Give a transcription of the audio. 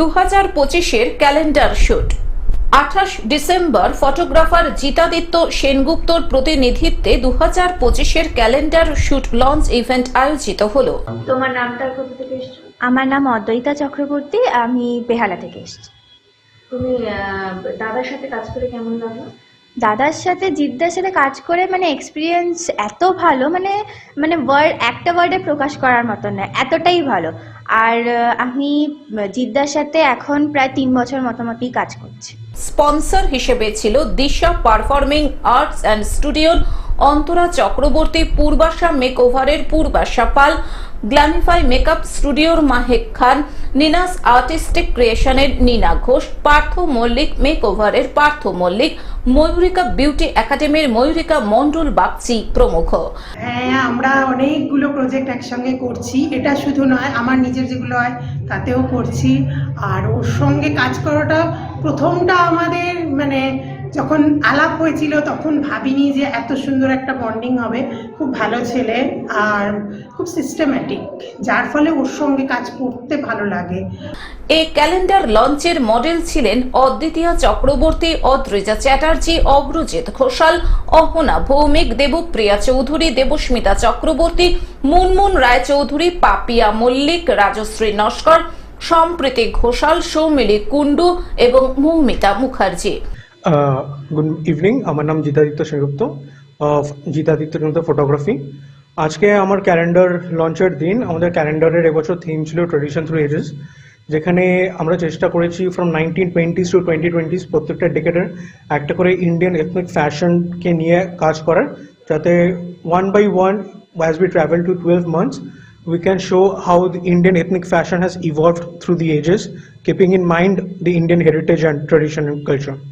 দু হাজার পঁচিশের ক্যালেন্ডার শুট। আঠাশ ডিসেম্বর ফটোগ্রাফার জিতাদিত্য সেনগুপ্তর প্রতিনিধিত্বে দু হাজার পঁচিশের ক্যালেন্ডার শুট লঞ্চ ইভেন্ট আয়োজিত হলো। তোমার নামটা কোথা থেকে আমার নাম অদ্বৈতা চক্রবর্তী, আমি বেহালা থেকে এসেছি। তুমি দাদার সাথে কাজ করে কেমন লাগল? দাদার সাথে, জিদ্দার সাথে কাজ করে মানে এক্সপিরিয়েন্স এত ভালো মানে মানে ওয়ার্ড একটা ওয়ার্ডে প্রকাশ করার মতো না, এতটাই ভালো। আর আমি জিদ্দার সাথে এখন প্রায় তিন বছর মতামতই কাজ করছি। স্পন্সর হিসেবে ছিল দিশা পারফর্মিং আর্টস অ্যান্ড স্টুডিওর অন্তরা চক্রবর্তী পূর্বাশা মেকওভারের পূর্বাশা পাল। গ্ল্যামিফাই মেকআপ স্টুডিওর মাহেক খান, নিনাস আর্টিস্টিক ক্রিয়েশনের নীনা ঘোষ, পার্থ মল্লিক মেকওভারের পার্থ মল্লিক, ময়ূরিকা বিউটি একাডেমির ময়ূরিকা মণ্ডল বাগচি প্রমুখ। হ্যাঁ আমরা অনেকগুলো প্রজেক্ট একসঙ্গে করছি। এটা শুধু নয়, আমার নিজের যেগুলো হয়, তাতেও করছি। আর ওর সঙ্গে কাজ করাটা প্রথমটা আমাদের মানে যখন আলাপ হয়েছিল, তখন ভাবিনি যে এত সুন্দর একটা বন্ডিং হবে। খুব ভালো ছেলে আর খুব সিস্টেম্যাটিক যার ফলে ওর সঙ্গে কাজ করতে ভালো লাগে। এই ক্যালেন্ডার লঞ্চের মডেল ছিলেন অদ্বিতীয়া চক্রবর্তী অদ্রিজা চ্যাটার্জি অগ্রজিৎ ঘোষাল, অহনা ভৌমিক, দেবপ্রিয়া চৌধুরী, দেবস্মিতা চক্রবর্তী, মুনমুন রায়চৌধুরী, পাপিয়া মল্লিক, রাজশ্রী নস্কর, সম্প্রীতি ঘোষাল, সৌমিলি কুণ্ডু এবং মৌমিতা মুখার্জি। গুড ইভিনিং আমার নাম জিতাদিত্য সেনগুপ্ত জিতাদিত্য সেনগুপ্ত ফটোগ্রাফি আজকে আমার ক্যালেন্ডার লঞ্চের দিন আমাদের ক্যালেন্ডারের এবছর থিম ছিল ট্রেডিশন থ্রু এজেস যেখানে আমরা চেষ্টা করেছি from nineteen twenties to twenty twenties প্রত্যেকটা ডেকেডের একটা করে ইন্ডিয়ান এথনিক ফ্যাশনকে নিয়ে কাজ করার যাতে one by one as be travel to 12 months, we can show how the Indian ethnic fashion has evolved through the ages, keeping in mind the Indian heritage and tradition and.